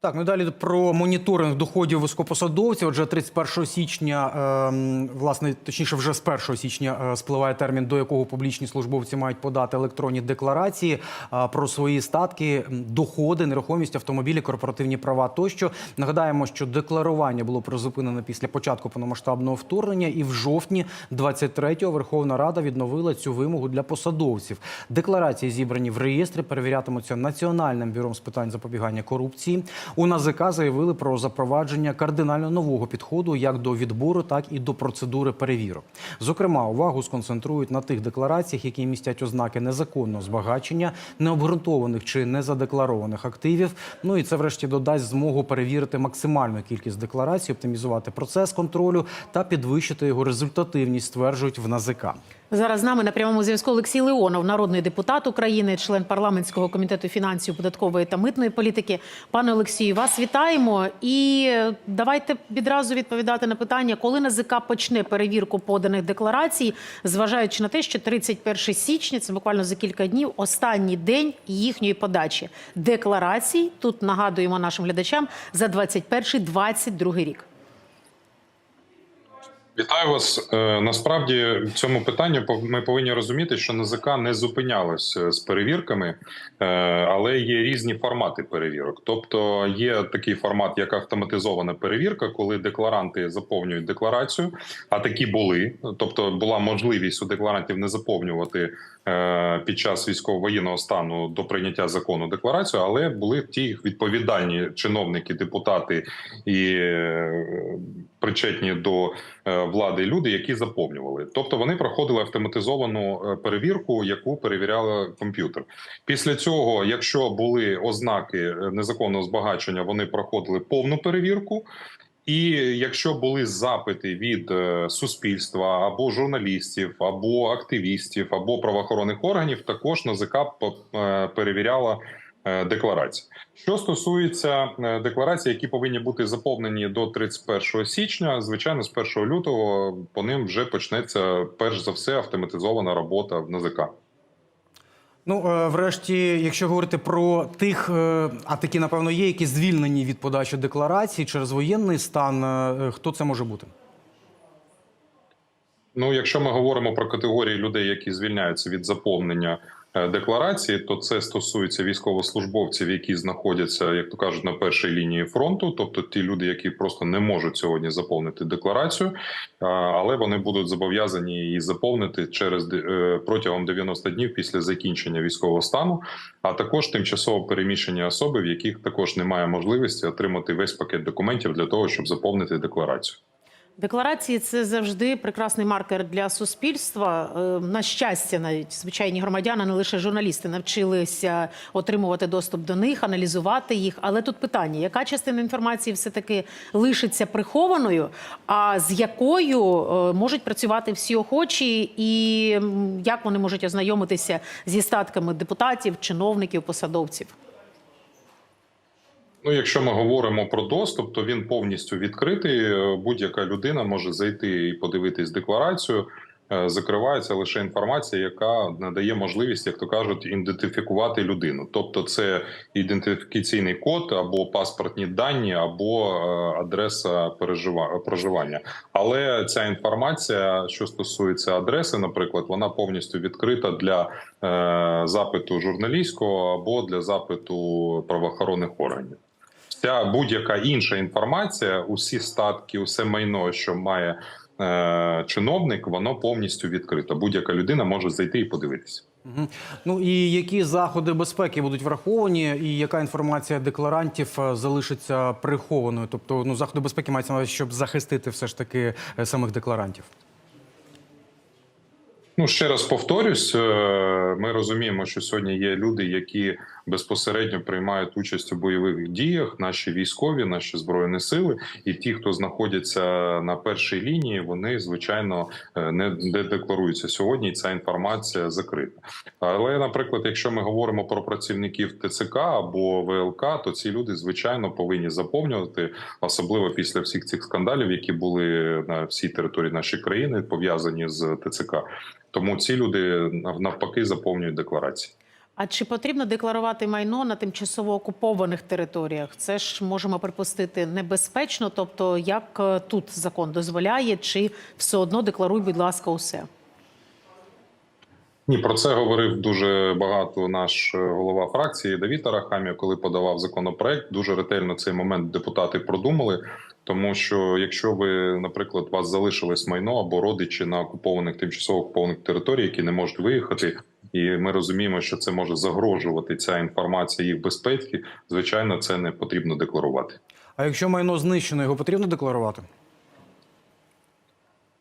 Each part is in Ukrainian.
Так, ну далі про моніторинг доходів високопосадовців. Отже, 31 січня, ем, власне, точніше, вже з 1 січня е, спливає термін, до якого публічні службовці мають подати електронні декларації е, про свої статки, доходи, нерухомість, автомобілі, корпоративні права тощо. Нагадаємо, що декларування було призупинено після початку повномасштабного вторгнення, і в жовтні 23-го Верховна Рада відновила цю вимогу для посадовців. Декларації зібрані в реєстрі, перевірятимуться Національним бюром з питань запобігання корупції. У НАЗК заявили про запровадження кардинально нового підходу як до відбору, так і до процедури перевірок. Зокрема, увагу сконцентрують на тих деклараціях, які містять ознаки незаконного збагачення, необґрунтованих чи незадекларованих активів. Ну і це, врешті, додасть змогу перевірити максимальну кількість декларацій, оптимізувати процес контролю та підвищити його результативність, стверджують в НАЗК. Зараз з нами на прямому зв'язку Олексій Леонов, народний депутат України, член парламентського комітету фінансів, податкової та митної політики. Пане Олексію, вас вітаємо. І давайте відразу відповідати на питання, коли НАЗК почне перевірку поданих декларацій, зважаючи на те, що 31 січня, це буквально за кілька днів, останній день їхньої подачі декларацій. Тут нагадуємо нашим глядачам за 21-22 рік. Вітаю вас. Е, Насправді в цьому питанні ми повинні розуміти, що НЗК не зупинялось е, з перевірками, е, але є різні формати перевірок. Тобто є такий формат, як автоматизована перевірка, коли декларанти заповнюють декларацію, а такі були. Тобто була можливість у декларантів не заповнювати під час військово-воєнного стану до прийняття закону декларацію, але були ті відповідальні чиновники, депутати і е, причетні до е, влади люди, які заповнювали. Тобто вони проходили автоматизовану е, перевірку, яку перевіряла комп'ютер. Після цього, якщо були ознаки е, незаконного збагачення, вони проходили повну перевірку. І якщо були запити від е, суспільства або журналістів, або активістів, або правоохоронних органів, також НАЗК е, перевіряла е, декларації. Що стосується декларацій, які повинні бути заповнені до 31 січня, звичайно, з 1 лютого по ним вже почнеться перш за все автоматизована робота в НАЗК. Ну, е, врешті, якщо говорити про тих, е, а такі, напевно, є, які звільнені від подачі декларацій через воєнний стан, е, хто це може бути? Ну, якщо ми говоримо про категорії людей, які звільняються від заповнення декларації, то це стосується військовослужбовців, які знаходяться, як то кажуть, на першій лінії фронту, тобто ті люди, які просто не можуть сьогодні заповнити декларацію, але вони будуть зобов'язані її заповнити через е, протягом 90 днів після закінчення військового стану, а також тимчасово переміщені особи, в яких також немає можливості отримати весь пакет документів для того, щоб заповнити декларацію. Декларації це завжди прекрасний маркер для суспільства. Е, На щастя, навіть звичайні громадяни, не лише журналісти, навчилися отримувати доступ до них, аналізувати їх. Але тут питання: яка частина інформації все таки лишиться прихованою, а з якою е, можуть працювати всі охочі, і як вони можуть ознайомитися зі статками депутатів, чиновників, посадовців? Ну, якщо ми говоримо про доступ, то він повністю відкритий. Е, Будь-яка людина може зайти і подивитись декларацію. Е, Закривається лише інформація, яка надає можливість, як то кажуть, ідентифікувати людину. Тобто, це ідентифікаційний код або паспортні дані, або е, адреса проживання. Але ця інформація, що стосується адреси, наприклад, вона повністю відкрита для запиту журналістського або для запиту правоохоронних органів. Вся будь-яка інша інформація, усі статки, усе майно, що має е, чиновник, воно повністю відкрито. Будь-яка людина може зайти і подивитися. Ну і які заходи безпеки будуть враховані, і яка інформація декларантів е, залишиться прихованою? Тобто, ну заходи безпеки мається на увазі, щоб захистити все ж таки е, самих декларантів. Ну ще раз повторюсь, е, ми розуміємо, що сьогодні є люди, які безпосередньо приймають участь у бойових діях, наші військові, наші збройні сили, і ті, хто знаходяться на першій лінії, вони звичайно е, не декларуються сьогодні. Ця інформація закрита. Але, наприклад, якщо ми говоримо про працівників ТЦК або ВЛК, то ці люди звичайно повинні заповнювати, особливо після всіх цих скандалів, які були на всій території нашої країни, пов'язані з ТЦК. Тому ці люди навпаки заповнюють декларації. А чи потрібно декларувати майно на тимчасово окупованих територіях? Це ж можемо припустити небезпечно. Тобто, як е, тут закон дозволяє, чи все одно декларуй, будь ласка, усе. Ні, про це говорив дуже багато наш е, голова фракції Давід Арахамія, коли подавав законопроект. Дуже ретельно цей момент депутати продумали. Тому що якщо ви, наприклад, у вас залишилось майно або родичі на окупованих тимчасово окупованих територіях, які не можуть виїхати, і ми розуміємо, що це може загрожувати ця інформація їх безпеці. Звичайно, це не потрібно декларувати. А якщо майно знищено, його потрібно декларувати?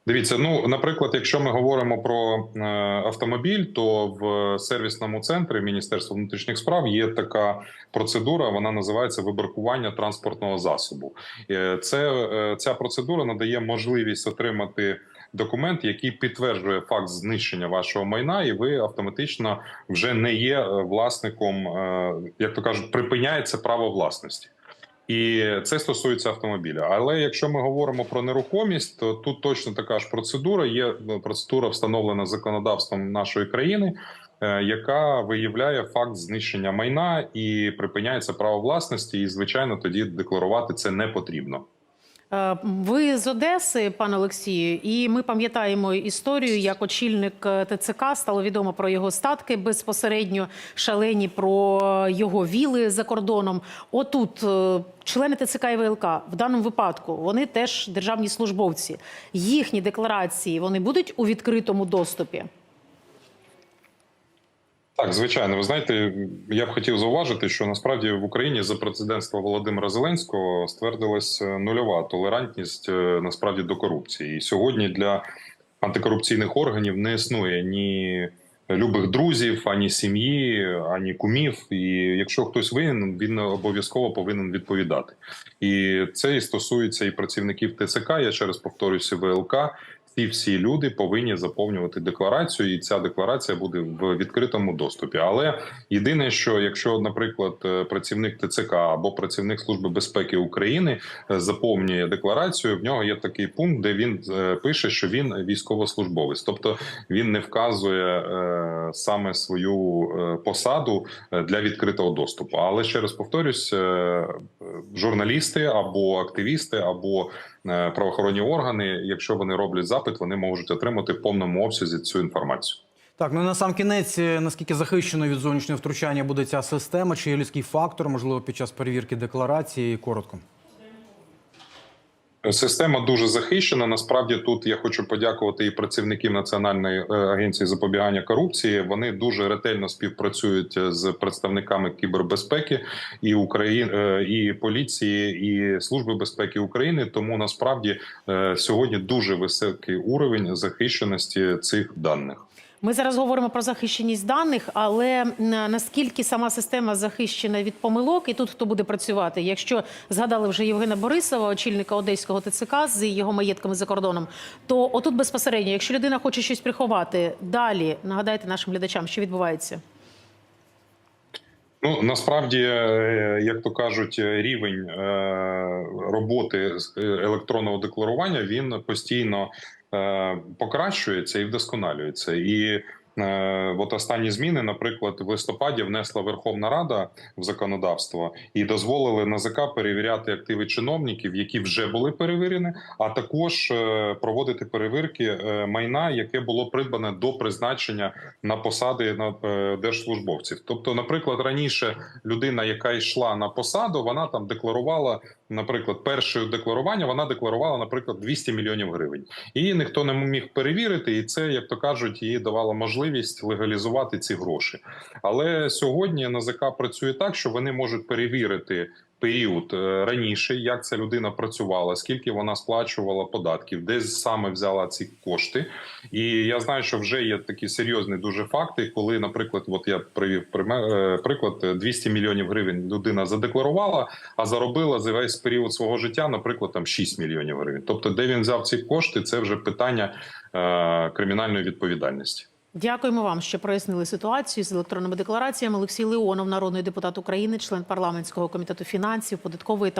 Дивіться, ну наприклад, якщо ми говоримо про е, автомобіль, то в сервісному центрі Міністерства внутрішніх справ є така процедура. Вона називається вибаркування транспортного засобу. Е, Це е, ця процедура надає можливість отримати документ, який підтверджує факт знищення вашого майна, і ви автоматично вже не є е, власником, е, як то кажуть, припиняється право власності. І це стосується автомобіля. Але якщо ми говоримо про нерухомість, то тут точно така ж процедура. Є ну, процедура, встановлена законодавством нашої країни, е, яка виявляє факт знищення майна і припиняється право власності. І звичайно, тоді декларувати це не потрібно. Е, Ви з Одеси, пане Олексію, і ми пам'ятаємо історію, як очільник е, ТЦК стало відомо про його статки безпосередньо шалені про його віли за кордоном. Отут е, члени ТЦК і ВЛК в даному випадку вони теж державні службовці. Їхні декларації вони будуть у відкритому доступі. Так, звичайно, ви знаєте, я б хотів зауважити, що насправді в Україні за президентства Володимира Зеленського ствердилась е, нульова толерантність е, насправді до корупції. І сьогодні для антикорупційних органів не існує ні любих друзів, ані сім'ї, ані кумів. І якщо хтось винен, він обов'язково повинен відповідати. І це і стосується і працівників ТЦК. Я ще раз повторюся, ВЛК. Ці всі люди повинні заповнювати декларацію, і ця декларація буде в відкритому доступі. Але єдине, що якщо, наприклад, е, працівник ТЦК або працівник Служби безпеки України е, заповнює декларацію, в нього є такий пункт, де він е, пише, що він військовослужбовець, тобто він не вказує саме свою посаду для відкритого доступу. Але ще раз повторюсь, журналісти або активісти, або правоохоронні органи, якщо вони роблять запит, вони можуть отримати в повному обсязі цю інформацію. Так, ну і на сам кінець, е, наскільки захищено від зовнішнього втручання буде ця система, чи є людський фактор, можливо, під час перевірки декларації? Коротко. Система дуже захищена. Насправді тут я хочу подякувати і працівників Національної е, агенції запобігання корупції. Вони дуже ретельно співпрацюють з представниками кібербезпеки і України і поліції, і служби безпеки України. Тому насправді е, сьогодні дуже високий уровень захищеності цих даних. Ми зараз говоримо про захищеність даних, але наскільки сама система захищена від помилок, і тут хто буде працювати? Якщо згадали вже Євгена Борисова, очільника одеського ТЦК з його маєтками за кордоном, то отут безпосередньо, якщо людина хоче щось приховати, далі нагадайте нашим глядачам, що відбувається. Ну насправді, е, як то кажуть, рівень е, роботи е, електронного декларування він постійно е, покращується і вдосконалюється. І е, от останні зміни, наприклад, в листопаді внесла Верховна Рада в законодавство і дозволили НАЗК перевіряти активи чиновників, які вже були перевірені, а також е, проводити перевірки е, майна, яке було придбане до призначення на посади на е, держслужбовців. Тобто, наприклад, раніше людина, яка йшла на посаду, вона там декларувала, наприклад, перше декларування, вона декларувала, наприклад, 200 мільйонів гривень. Її ніхто не міг перевірити, і це, як то кажуть, їй давало можливість легалізувати ці гроші. Але сьогодні НАЗК працює так, що вони можуть перевірити. Період е, раніше, як ця людина працювала, скільки вона сплачувала податків, де саме взяла ці кошти, і я знаю, що вже є такі серйозні дуже факти, коли, наприклад, от я привів е, приклад 200 мільйонів гривень людина задекларувала, а заробила за весь період свого життя, наприклад, там 6 мільйонів гривень. Тобто, де він взяв ці кошти, це вже питання е, кримінальної відповідальності. Дякуємо вам, що прояснили ситуацію з електронними деклараціями. Олексій Леонов, народний депутат України, член парламентського комітету фінансів, податкової та